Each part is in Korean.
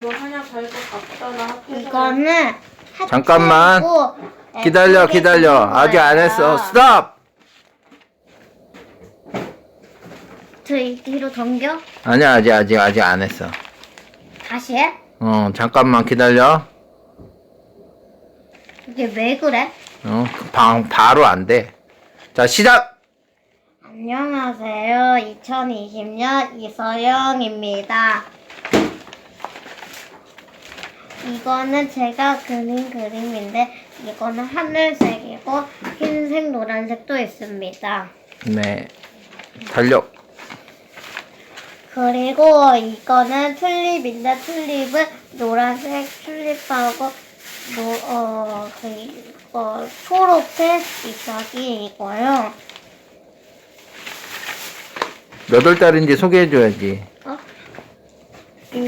뭐 하나 될것 같잖아. 학교에서. 이거는 잠깐만. 하트고 기다려, 기다려. 아직 안 했어. 거예요. 스톱! 뒤, 뒤로 넘겨? 아니야, 아직, 아직, 아직 안 했어. 다시 해? 어, 잠깐만 기다려. 이게 왜 그래? 어, 방, 바로 안 돼. 자, 시작! 안녕하세요. 2020년 이서영입니다. 이거는 제가 그린 그림인데 이거는 하늘색이고 흰색, 노란색도 있습니다. 네. 달력. 그리고 이거는 튤립인데 튤립은 노란색 튤립하고 노, 어, 그, 어, 초록색 잎사귀이고요. 몇 월 달인지 소개해줘야지.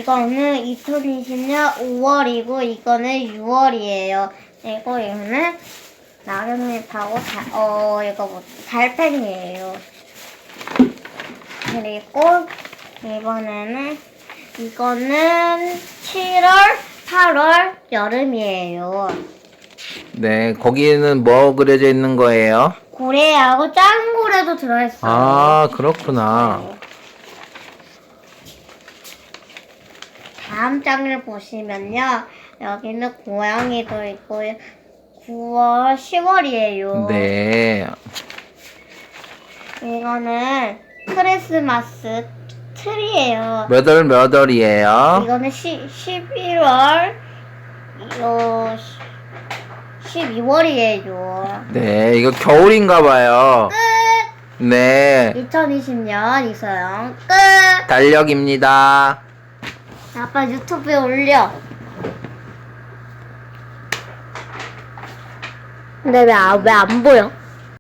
어? 이거는 2020년 5월이고 이거는 6월이에요. 그리고 이거는 나뭇잎하고 달, 어 이거 뭐 달팽이에요. 그리고 이번에는 이거는 7월, 8월 여름이에요. 네, 거기는 뭐 그려져 있는 거예요? 고래하고 짱고래도 들어있어요. 아, 그렇구나. 다음 장을 보시면요. 여기는 고양이도 있고요. 9월, 10월이에요. 네. 이거는 크리스마스 트리예요. 몇 월, 몇 월이에요? 이거는 시, 11월, 어, 12월이에요. 네, 이거 겨울인가 봐요. 끝! 네. 2020년 이서영 끝! 달력입니다. 아빠 유튜브에 올려. 근데 왜, 아- 왜안 보여?